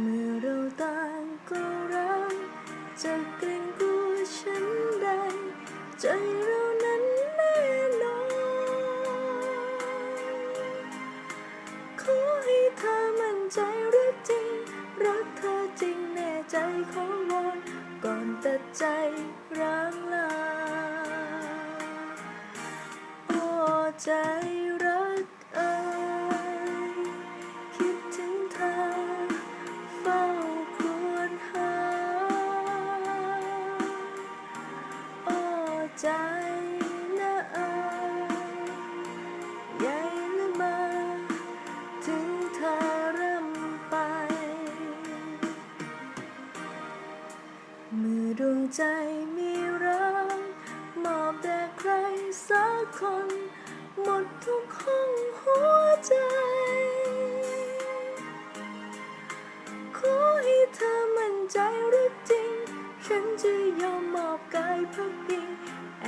เมื่อเราต่างก็รักจะเกรงกลัวฉันใด ใจเรานั้นแน่นอนขอให้เธอมั่นใจรักจริง รักเธอจริงแน่ใจขอวอนก่อนตัดใจร้างลาโอ้ใจ ใจนะเอ่ยใหญ่หรือมาถึงเธอเริ่มไป เมื่อดวงใจมีรักมอบแด่ใครสักคน หมดทุกห้องหัวใจขอให้เธอมั่นใจรักจริง ฉันจะยอมมอบกายพักพิงแ